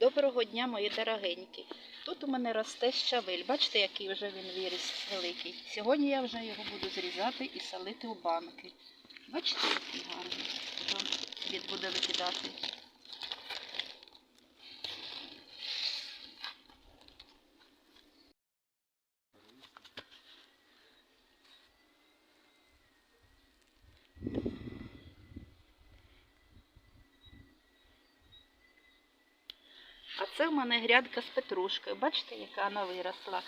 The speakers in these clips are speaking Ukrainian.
Доброго дня, мої дорогенькі. Тут у мене росте щавель. Бачите, який вже він виріс великий. Сьогодні я вже його буду зрізати і солити у банки. Бачите, який гарний. Світ буде викидати. А це в мене грядка з петрушкою. Бачите, яка вона виросла,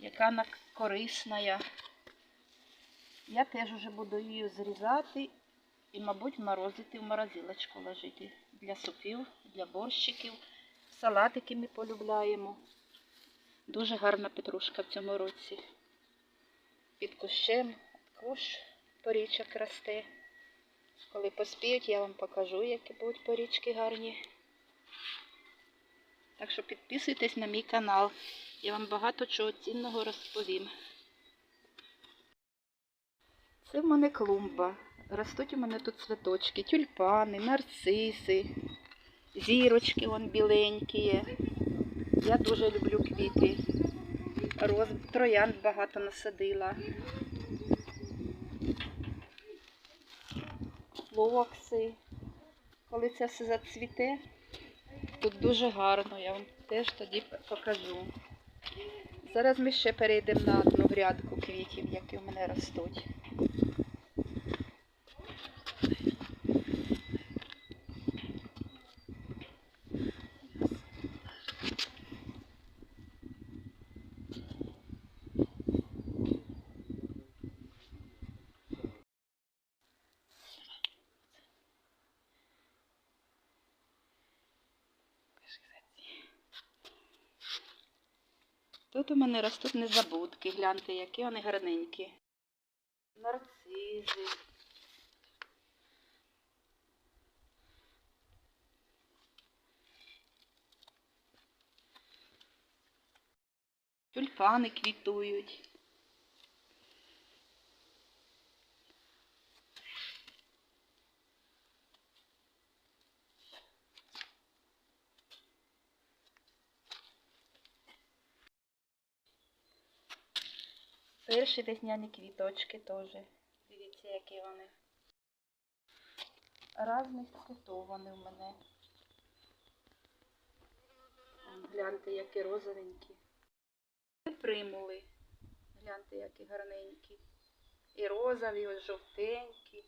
яка вона корисна. Я теж вже буду її зрізати і, мабуть, морозити в морозилочку ложити для супів, для борщиків. Салатики ми полюбляємо. Дуже гарна петрушка в цьому році. Під кущем куш порічок росте. Коли поспіють, я вам покажу, які будуть порічки гарні. Так що підписуйтесь на мій канал. Я вам багато чого цінного розповім. Це в мене клумба. Ростуть у мене тут цвіточки, тюльпани, нарциси, зірочки вон біленькі. Я дуже люблю квіти. Роз... Троянд багато насадила. Флокси. Коли це все зацвіте, Тут дуже гарно, я вам теж тоді покажу. Зараз ми ще перейдемо на одну грядку квітів, які в мене ростуть. Тут у мене ростуть незабудки, гляньте, які вони гарненькі. Нарцизи. Тюльпани квітують. Перші весняні квіточки теж. Дивіться, які вони. Разних цвітов вони в мене. Гляньте, які розовенькі. Примули. Гляньте, які гарненькі. І розові, ось жовтенькі.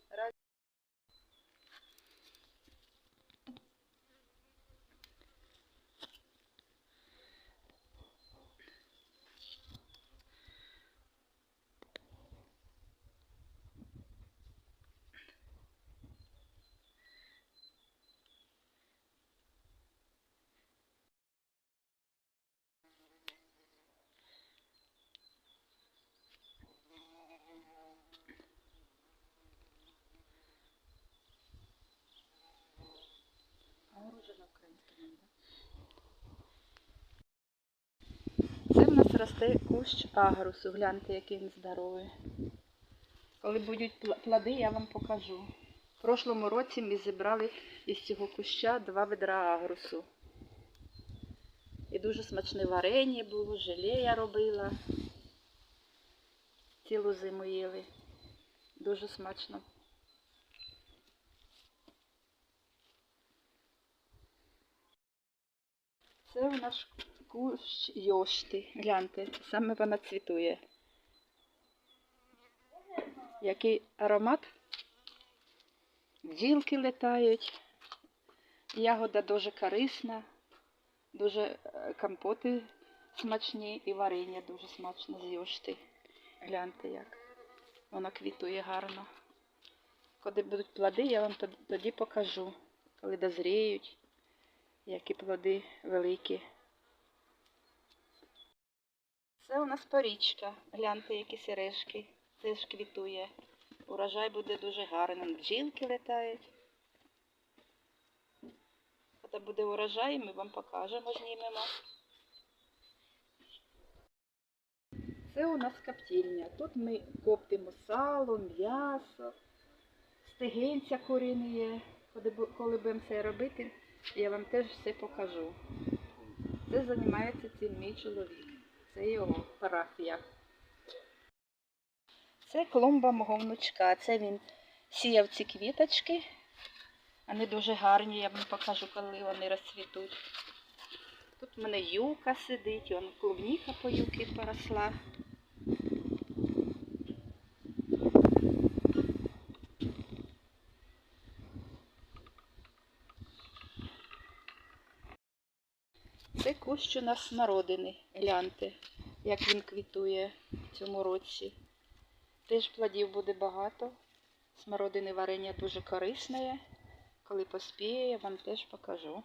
Це в нас росте кущ агрусу. Гляньте, який він здоровий. Коли будуть плоди, я вам покажу. В прошлому році ми зібрали із цього куща два ведра агрусу. І дуже смачне варення було, желе я робила. Цілу зиму їли. Дуже смачно. Це у нас кущ йошти. Гляньте, саме вона цвітує. Який аромат? Бджілки летають. Ягода дуже корисна, дуже е, компоти смачні і варення дуже смачне з йошти. Гляньте як. Вона квітує гарно. Коли будуть плоди, я вам тоді покажу, коли дозріють які плоди великі. Це у нас порічка. Гляньте, які сережки. Це ж квітує. Урожай буде дуже гарним. Бджілки летають. Коли буде урожай, ми вам покажемо, знімемо. Це у нас коптильня. Тут ми коптимо сало, м'ясо, стегенця курине є. Коли будемо це робити, я вам теж все покажу. Це займається цим мій чоловік. Це його парафія. Це клумба мого внучка. Це він сіяв ці квіточки. Вони дуже гарні, я вам покажу, коли вони розцвітуть. Тут в мене юка сидить, клубніка по юки поросла. Це кущ у нас смородини. Гляньте, як він квітує в цьому році. Теж плодів буде багато. Смородини варення дуже корисне. Коли поспіє, я вам теж покажу.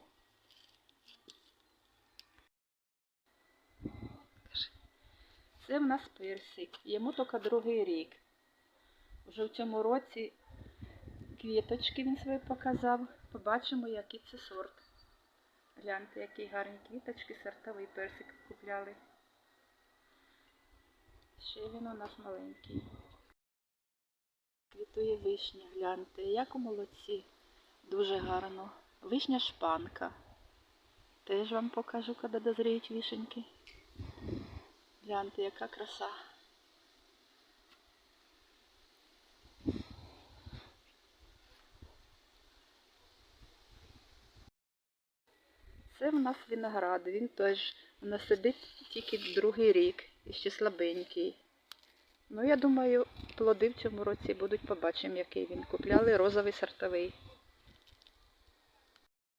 Це в нас персик. Йому тільки другий рік. Уже в цьому році квіточки він свої показав. Побачимо, який це сорт. Гляньте, які гарні квіточки, сортовий персик купляли. Ще він у нас маленький. Квітує вишня, гляньте, як у молодці. Дуже гарно. Вишня шпанка. Теж вам покажу, коли дозріють вишеньки. Гляньте, яка краса. Це в нас виноград. Він теж у нас сидить тільки другий рік і ще слабенький. Ну, я думаю, плоди в цьому році будуть, побачимо, який він. Купляли розовий сортовий.